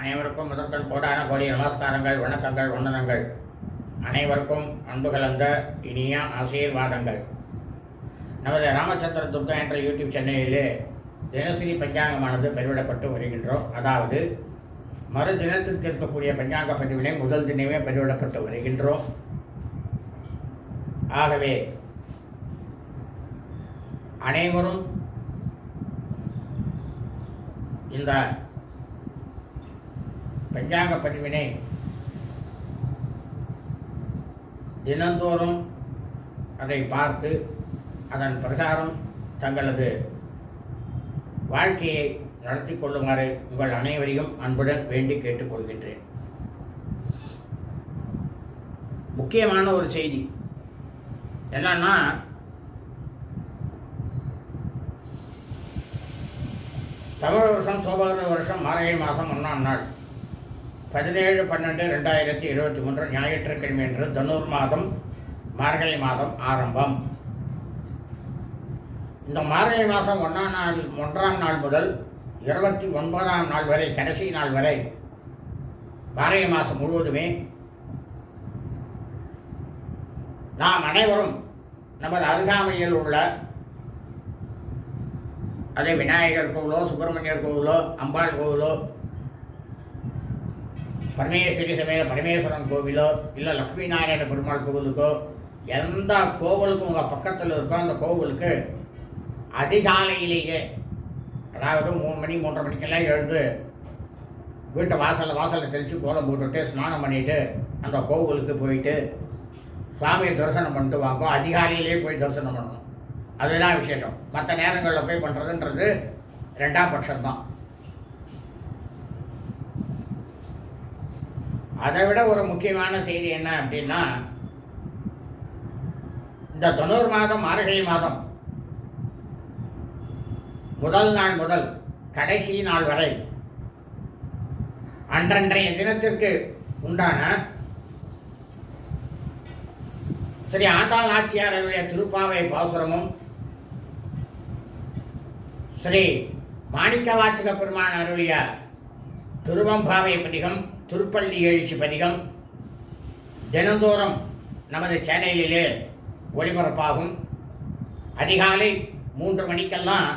அனைவருக்கும் முதற்கண் கோடான கோடி நமஸ்காரங்கள் வணக்கங்கள் வந்தனங்கள். அனைவருக்கும் அன்பு கலந்த இனிய ஆசீர்வாதங்கள். நமது ராமச்சந்திர துர்கா என்ற யூடியூப் சேனலிலே தினசரி பஞ்சாங்கமானது பதிவிடப்பட்டு வருகின்றோம். அதாவது மறு தினத்திற்கு இருக்கக்கூடிய பஞ்சாங்க பதிவினை முதல் தினமே பதிவிடப்பட்டு வருகின்றோம். ஆகவே அனைவரும் இந்த பஞ்சாங்க பதிவினை தினந்தோறும் அதை பார்த்து அதன் பிரகாரம் தங்களது வாழ்க்கையை நடத்தி கொள்ளுமாறு உங்கள் அனைவரையும் அன்புடன் வேண்டி கேட்டுக்கொள்கின்றேன் முக்கியமான ஒரு செய்தி. என்னன்னா தமிழ் வருஷம் சோபகிர வருஷம் மார்கழி மாதம் ஒன்றாம் நாள். பதினேழு பன்னெண்டு ரெண்டாயிரத்தி இருபத்தி மூன்று ஞாயிற்றுக்கிழமை என்று தனுர் மாதம் மார்கழி மாதம் ஆரம்பம். இந்த மார்கழி மாதம் ஒன்றாம் நாள் ஒன்றாம் நாள் முதல் இருபத்தி ஒன்பதாம் நாள் வரை கடைசி நாள் வரை மார்கழி மாதம் முழுவதுமே நாம் அனைவரும் நமது அருகாமையில் உள்ள அதே விநாயகர் கோவிலோ சுப்பிரமணியர் கோவிலோ அம்பாள் கோவிலோ பரமேஸ்வரி சமேத பரமேஸ்வரன் கோவிலோ இல்லை லக்ஷ்மி நாராயண பெருமாள் கோவிலுக்கோ எந்த கோவிலுக்கும் உங்கள் பக்கத்தில் இருக்கோ அந்த கோவிலுக்கு அதிகாலையிலேயே அதாவது மூணு மணி மூன்றரை மணிக்கெல்லாம் எழுந்து வீட்டை வாசலில் வாசலில் தெளித்து கோலம் போட்டுட்டு ஸ்நானம் பண்ணிவிட்டு அந்த கோவிலுக்கு போயிட்டு சுவாமியை தரிசனம் பண்ணிட்டு வாங்கோ. அதிகாலையிலேயே போய் தரிசனம் பண்ணணும். அதுதான் விசேஷம். மற்ற நேரங்களில் போய் பண்ணுறதுன்றது ரெண்டாம் பட்சம்தான். அதை விட ஒரு முக்கியமான செய்தி என்ன அப்படின்னா இந்த தொண்ணூறு மாதம் மார்கழி மாதம் முதல் நாள் முதல் கடைசி நாள் வரை அன்றன்றைய தினத்திற்கு உண்டான ஸ்ரீ ஆண்டாள் நாச்சியாரருடைய திருப்பாவை பாசுரமும் ஸ்ரீ மாணிக்க வாச்சக பெருமான் அருளிய திருவம்பாவை பதிகம் திருப்பள்ளி எழுச்சி பதிகம் தினந்தோறும் நமது சேனலிலே ஒளிபரப்பாகும். அதிகாலை மூன்று மணிக்கெல்லாம்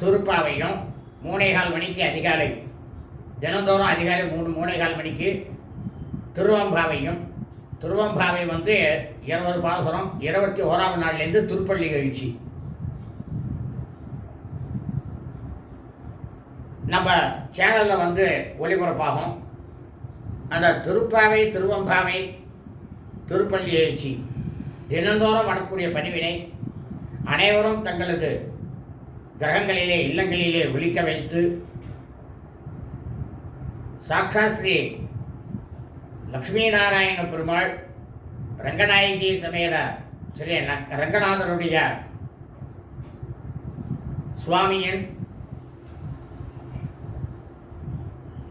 திருப்பாவையும் மூணேகால் மணிக்கு அதிகாலை தினந்தோறும் அதிகாலை மூணு மூணேகால் மணிக்கு திருவம்பாவையும் திருவம்பாவை வந்து இருபது பாசுரம் இருபத்தி ஓராவது நாள்லேருந்து திருப்பள்ளி எழுச்சி. நம்ம சேனலில் வந்து ஒளிபரப்பாகும். அந்த திருப்பாவை திருவம்பாவை திருப்பள்ளி எழுச்சி தினந்தோறும் வரக்கூடிய பணிவினை அனைவரும் தங்களது கிரகங்களிலே இல்லங்களிலே ஒலிக்க வைத்து சாக்ஷா ஸ்ரீ லக்ஷ்மி நாராயண பெருமாள் ரங்கநாயகி சமேத ஸ்ரீ ந- ரங்கநாதருடைய சுவாமியின்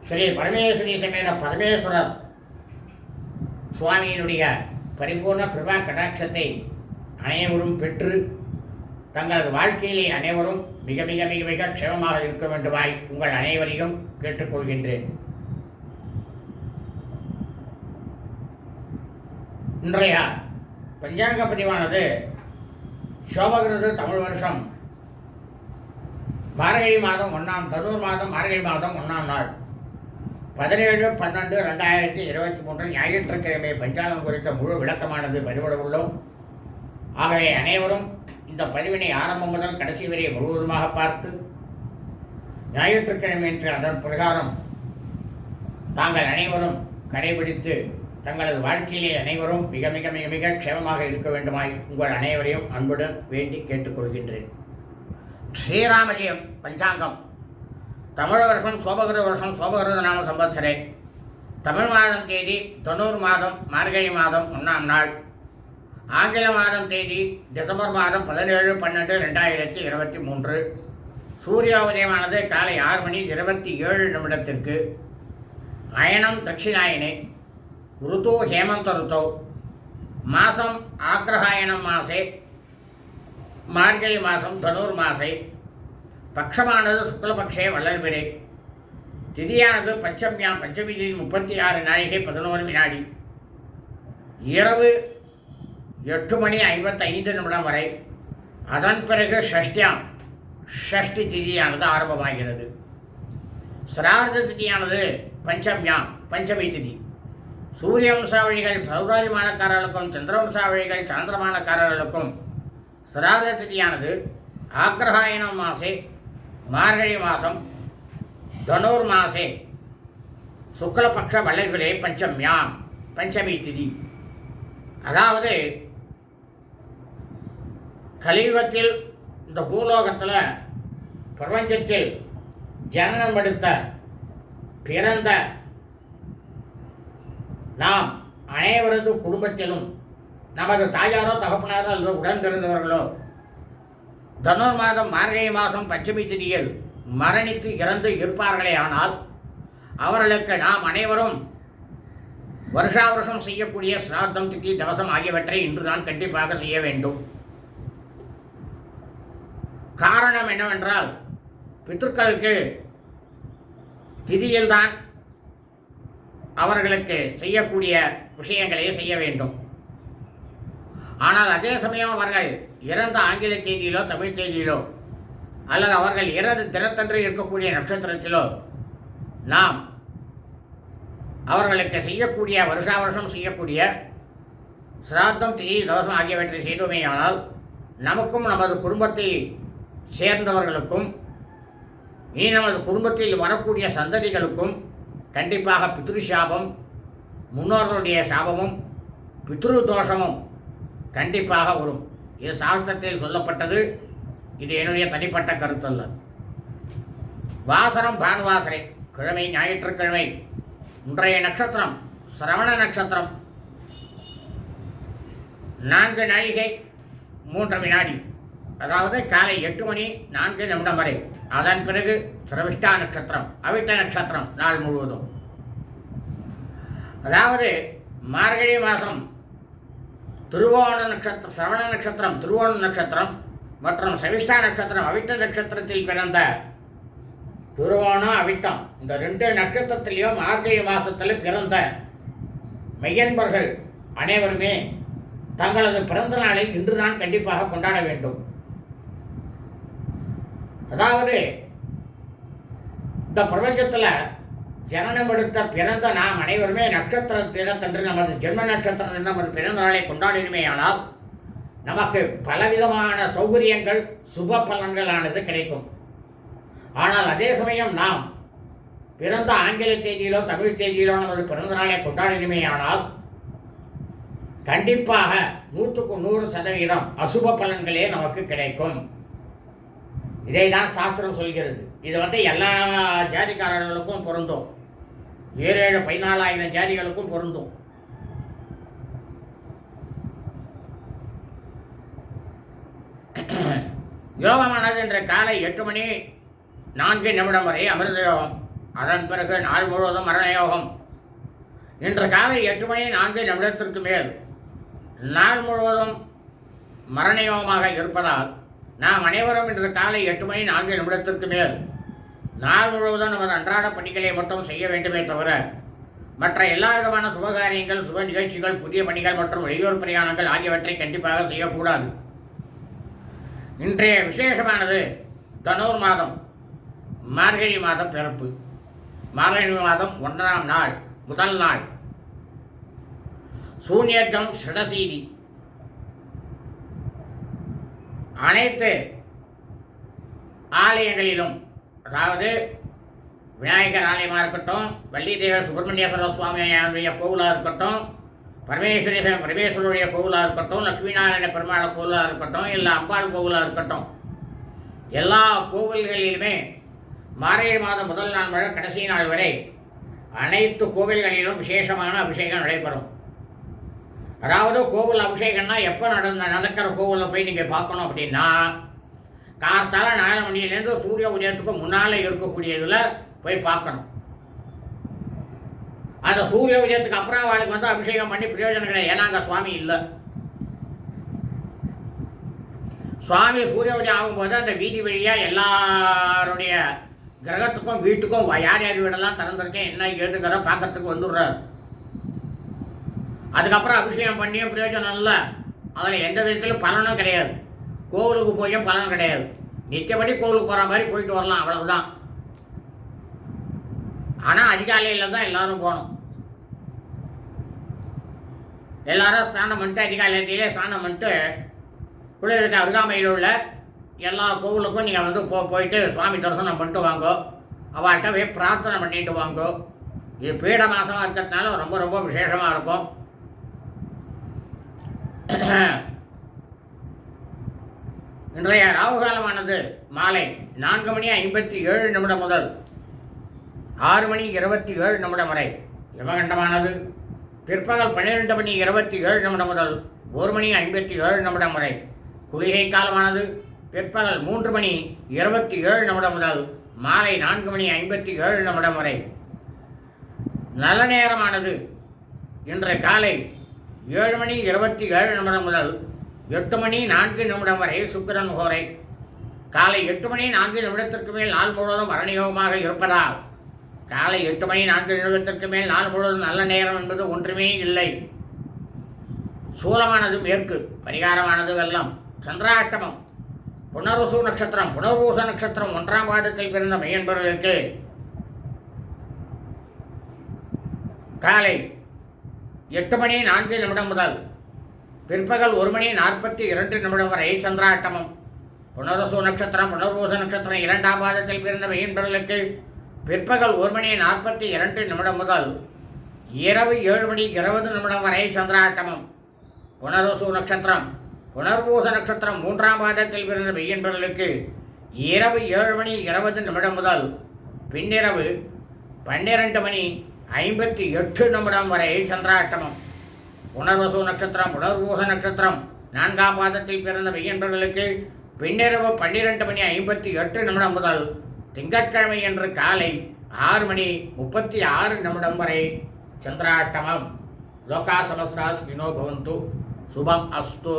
ஸ்ரீ பரமேஸ்வரி சமேத பரமேஸ்வரர் சுவாமியினுடைய பரிபூர்ண கிருபா கடாட்சத்தை அனைவரும் பெற்று தங்களது வாழ்க்கையிலே அனைவரும் மிக மிக மிக மிக க்ஷேமமாக இருக்க வேண்டுமாய் உங்கள் அனைவரையும் கேட்டுக்கொள்கின்றேன். இன்றைய பஞ்சாங்க பதிவானது சோபகிருது தமிழ் வருஷம். மார்கழி மாதம் ஒன்றாம் தனூர் மாதம் மார்கழி மாதம் ஒன்றாம் நாள். பதினேழு பன்னெண்டு ரெண்டாயிரத்தி இருபத்தி மூன்று ஞாயிற்றுக்கிழமை பஞ்சாங்கம் குறித்த முழு விளக்கமானது பதிவிட உள்ளோம். ஆகவே அனைவரும் இந்த பதிவினை ஆரம்பம் முதல் கடைசி வரை முழுவதுமாக பார்த்து ஞாயிற்றுக்கிழமை என்று அதன் பிரகாரம் தாங்கள் அனைவரும் கடைபிடித்து தங்களது வாழ்க்கையிலே அனைவரும் மிக மிக மிக மிக க்ஷேமமாக இருக்க வேண்டுமாய் உங்கள் அனைவரையும் அன்புடன் வேண்டி கேட்டுக்கொள்கின்றேன். ஸ்ரீராமஜயம் பஞ்சாங்கம். தமிழ வருஷம் சோபகிர வருஷம் சோபகிருத நாம சம்பத்சரே. தமிழ் மாதம் தேதி தொண்ணூறு மாதம் மார்கழி மாதம் ஒன்றாம் நாள். ஆங்கில மாதம் தேதி டிசம்பர் மாதம் பதினேழு பன்னெண்டு ரெண்டாயிரத்தி இருபத்தி மூன்று. சூரிய உதயமானது காலை ஆறு மணி இருபத்தி ஏழு நிமிடத்திற்கு. அயனம் தட்சிணாயனே ருத்து ஹேமந்த ருத்தோ. மாதம் ஆக்ரஹாயணம் மாசே மார்கழி மாதம் தனூர் மாசே. பக்ஷமானது சுக்லபக்ஷே வளர்பிறை. திதியானது பஞ்சமியாம் பஞ்சமி திதி முப்பத்தி ஆறு நாழிகை பதினோரு வினாடி. இரவு எட்டு மணி ஐம்பத்தைந்து நிமிடம் வரை. அதன் பிறகு ஷஷ்டியாம். ஷஷ்டி திதியானது ஆரம்பமாகிறது. சிரார்த்த திதியானது பஞ்சமியாம் பஞ்சமி திதி. சூரிய வம்சாவழிகள் சௌராதிமானக்காரர்களுக்கும் சந்திரவம்சாவழிகள் சாந்திரமானக்காரர்களுக்கும் சிரார்த்த திதியானது ஆக்ரஹாயணம் மாசே மார்கழி மாதம் தனுர் மாசே. சுக்லபக்ஷ வளர்பிறை பஞ்சம்யாம் பஞ்சமி திதி. அதாவது கலியுகத்தில் இந்த பூலோகத்தில் பிரபஞ்சத்தில் ஜனனம் எடுத்த பிறந்த நாம் அனைவரது குடும்பத்திலும் நமது தாயாரோ தகப்பனாரோ அல்லது உடன் பிறந்தவர்களோ தனுர்மாதம் மார்கழி மாதம் பச்சமி திதியில் மரணித்து இறந்து இருப்பார்களே ஆனால் அவர்களுக்கு நாம் அனைவரும் வருஷா வருஷம் செய்யக்கூடிய சிராத்தம் திதி தவசம் ஆகியவற்றை இன்றுதான் கண்டிப்பாக செய்ய வேண்டும். காரணம் என்னவென்றால் பித்ருக்களுக்கு திதியில்தான் அவர்களுக்கு செய்யக்கூடிய விஷயங்களையே செய்ய வேண்டும். ஆனால் அதே சமயம் அவர்கள் இறந்த ஆங்கில தேதியிலோ தமிழ் தேதியிலோ அல்லது அவர்கள் இறந்து தினத்தன்று இருக்கக்கூடிய நட்சத்திரத்திலோ நாம் அவர்களுக்கு செய்யக்கூடிய வருஷா வருஷம் செய்யக்கூடிய சிராத்தம் திதி தவசம் ஆகியவற்றை செய்தோமேயானால் நமக்கும் நமது குடும்பத்தை சேர்ந்தவர்களுக்கும் இனி நமது குடும்பத்தில் வரக்கூடிய சந்ததிகளுக்கும் கண்டிப்பாக பித்ரு சாபம் முன்னோர்களுடைய சாபமும் பித்ரு தோஷமும் கண்டிப்பாக வரும். இது சாஸ்திரத்தில் சொல்லப்பட்டது. இது என்னுடைய தனிப்பட்ட கருத்தல்ல. வாசனம் பானுவாசரை கிழமை ஞாயிற்றுக்கிழமை இன்றைய நட்சத்திரம் சிரவண நட்சத்திரம். நான்கு நாழிகை மூன்று வினாடி. அதாவது காலை எட்டு மணி நான்கு நிமிடம் வரை. அதன் பிறகு சிரவிஷ்டா நட்சத்திரம் அவிட்ட நட்சத்திரம் நாள் முழுவதும். அதாவது மார்கழி மாதம் திருவோண நட்சத்திரம் சிரவண நட்சத்திரம் திருவோண நட்சத்திரம் மற்றும் சவிஷ்டா நட்சத்திரம் அவிட்ட நட்சத்திரத்தில் பிறந்த திருவோணம் அவிட்டம். இந்த ரெண்டு நட்சத்திரத்திலையும் மார்கழி மாதத்தில் பிறந்த மெய்யன்பர்கள் அனைவருமே தங்களது பிறந்த நாளை இன்றுதான் கண்டிப்பாக கொண்டாட வேண்டும். அதாவது இந்த பிரபஞ்சத்தில் ஜனனப்படுத்த பிறந்த நாம் அனைவருமே நட்சத்திர தினத்தன்று நமது ஜென்ம நட்சத்திரம் நமது பிறந்த நாளை கொண்டாடினுமேயானால் நமக்கு பலவிதமான சௌகரியங்கள் சுப பலன்களானது கிடைக்கும். ஆனால் அதே சமயம் நாம் பிறந்த ஆங்கில தேதியிலோ தமிழ் தேதியிலோ நமது பிறந்த நாளை கொண்டாடினுமேயானால் கண்டிப்பாக நூற்றுக்கு நூறு சதவீதம் அசுப பலன்களே நமக்கு கிடைக்கும். இதை தான் சாஸ்திரம் சொல்கிறது. இது வந்து எல்லா ஜாதிக்காரர்களுக்கும் பொருந்தும். ஏழு ஏழு பதினாலாயிரம் ஜாதிகளுக்கும் பொருந்தும். யோகமானது இன்று காலை எட்டு மணி நான்கு நிமிடம் வரை அமிர்த யோகம் அதன் பிறகு நாள் முழுவதும் மரண யோகம் இன்று காலை எட்டு மணி நான்கு நிமிடத்திற்கு மேல் நாள் முழுவதும் மரண யோகமாக இருப்பதால் நாம் அனைவரும் இன்று காலை எட்டு மணி நான்கு நிமிடத்திற்கு மேல் நாள் முழுவதும் நமது அன்றாட பணிகளை மட்டும் செய்ய வேண்டுமே தவிர மற்ற எல்லா விதமான சுபகாரியங்கள் சுப நிகழ்ச்சிகள் புதிய பணிகள் மற்றும் வெளியூர் பிரயாணங்கள் ஆகியவற்றை கண்டிப்பாக செய்யக்கூடாது. இன்றைய விசேஷமானது தனூர் மாதம் மார்கழி மாதம் பிறப்பு. மார்கழி மாதம் ஒன்றாம் நாள் முதல் நாள். சூன்யர்க்கம் ஷடசீதி. அனைத்து ஆலயங்களிலும் அதாவது விநாயகர் ஆலயமாக இருக்கட்டும் வள்ளி தேவர் சுப்பிரமணியேஸ்வர சுவாமியுடைய கோவிலாக இருக்கட்டும் பரமேஸ்வரி பரமேஸ்வரருடைய கோவிலாக இருக்கட்டும் லட்சுமி நாராயண பெருமாள் கோவிலாக இருக்கட்டும் இல்லை அம்பாள் கோவிலாக இருக்கட்டும் எல்லா கோவில்களிலுமே மார்கழி மாதம் முதல் நாள் முதல் கடைசி நாள் வரை அனைத்து கோவில்களிலும் விசேஷமான அபிஷேகம் நடைபெறும். அதாவது கோவில் அபிஷேகம்னா எப்போ நடந்த நடக்கிற கோவிலில் போய் நீங்கள் பார்க்கணும் அப்படின்னா கார்த்தால நாலு மணிலேருந்து சூரிய உதயத்துக்கு முன்னால் இருக்கக்கூடியதில் போய் பார்க்கணும். அந்த சூரிய உதயத்துக்கு அப்புறம் அவளுக்கு வந்து அபிஷேகம் பண்ணி பிரயோஜனம் கிடையாது. ஏன்னா அங்கே சுவாமி இல்லை. சுவாமி சூரிய உதயம் ஆகும்போது அந்த வீதி வழியாக எல்லாருடைய கிரகத்துக்கும் வீட்டுக்கும் யார் யார் வீடெல்லாம் திறந்திருக்கேன் என்ன ஏதுங்கிற பார்க்கறதுக்கு வந்துடுறாரு. அதுக்கப்புறம் அபிஷேகம் பண்ணியும் பிரயோஜனம் இல்லை. அதில் எந்த விதத்திலும் பலனும் கிடையாது. கோவிலுக்கு போயும் பலன் கிடையாது. நித்தியப்படி கோவிலுக்கு போகிற மாதிரி போயிட்டு வரலாம் அவ்வளவுதான். ஆனால் அதிகாலையில் தான் எல்லாரும் போகணும். எல்லாரும் ஸ்நானம் பண்ணிட்டு அதிகாலையிலேயே ஸ்நானம் பண்ணிட்டு குளிருக்கு அருகாமையில் உள்ள எல்லா கோவிலுக்கும் நீங்கள் வந்து போ போயிட்டு சுவாமி தரிசனம் பண்ணிட்டு வாங்கோ. அவள்கிட்ட போய் பிரார்த்தனை பண்ணிட்டு வாங்கோ. இது பீட மாதமாக இருக்கிறதுனால ரொம்ப ரொம்ப விசேஷமாக இருக்கும். இன்றைய ராகுகாலமானது மாலை நான்கு மணி ஐம்பத்தி ஏழு நிமிடம் முதல் ஆறு மணி இருபத்தி ஏழு நிமிடம் வரை. யமகண்டமானது பிற்பகல் பன்னிரெண்டு மணி இருபத்தி ஏழு நிமிடம் முதல் ஒரு மணி ஐம்பத்தி ஏழு நிமிடம் வரை. குளிகை காலமானது பிற்பகல் மூன்று மணி இருபத்தி ஏழு நிமிடம் முதல் மாலை நான்கு மணி ஐம்பத்தி ஏழு நிமிடம் வரை. நல்ல நேரமானது இன்று காலை ஏழு மணி இருபத்தி ஏழு நிமிடம் முதல் எட்டு மணி நான்கு நிமிடம் வரை சுக்கிரன் ஹோரை காலை எட்டு மணி நான்கு நிமிடத்திற்கு மேல் நாள் முழுவதும் மரணயோகமாக இருப்பதால் காலை எட்டு மணி நான்கு நிமிடத்திற்கு மேல் நாள் முழுவதும் நல்ல நேரம் என்பது ஒன்றுமே இல்லை. சூலமானது மேற்கு பரிகாரமானது வெள்ளம் சந்திராஷ்டமம் புனர்வசு நட்சத்திரம் புனர்வூச நட்சத்திரம் ஒன்றாம் பாதத்தில் பிறந்த மையன்பர்களுக்கு காலை எட்டு மணி நான்கு நிமிடம் முதல் பிற்பகல் ஒரு மணி நாற்பத்தி இரண்டு நிமிடம் வரை சந்திராட்டமம். புனரசு நட்சத்திரம் புனர்பூச நட்சத்திரம் இரண்டாம் பாதத்தில் பிறந்த மெயின்பர்களுக்கு பிற்பகல் ஒரு மணி நாற்பத்தி இரண்டு நிமிடம் முதல் இரவு ஏழு மணி இருபது நிமிடம் வரை சந்திராட்டமம். புனரசு நட்சத்திரம் புனர்பூச நட்சத்திரம் மூன்றாம் பாதத்தில் பிறந்த மெய்யன்பர்களுக்கு இரவு ஏழு மணி இருபது நிமிடம் முதல் பின்னிரவு பன்னிரண்டு மணி ஐம்பத்தி எட்டு நிமிடம் வரை சந்திராட்டமம். புனர்வசு நட்சத்திரம் புனர்வூச நட்சத்திரம். நான்காம் பாதத்தில் பிறந்த மெய்யன்பர்களுக்கு பின்னிரவு பன்னிரெண்டு மணி ஐம்பத்தி எட்டு நிமிடம் முதல் திங்கட்கிழமை என்று காலை ஆறு மணி முப்பத்தி ஆறு நிமிடம் வரை சந்திராட்டமம். லோகா சமஸ்தா ஸ்கினோ பவந்து. சுபம் அஸ்து.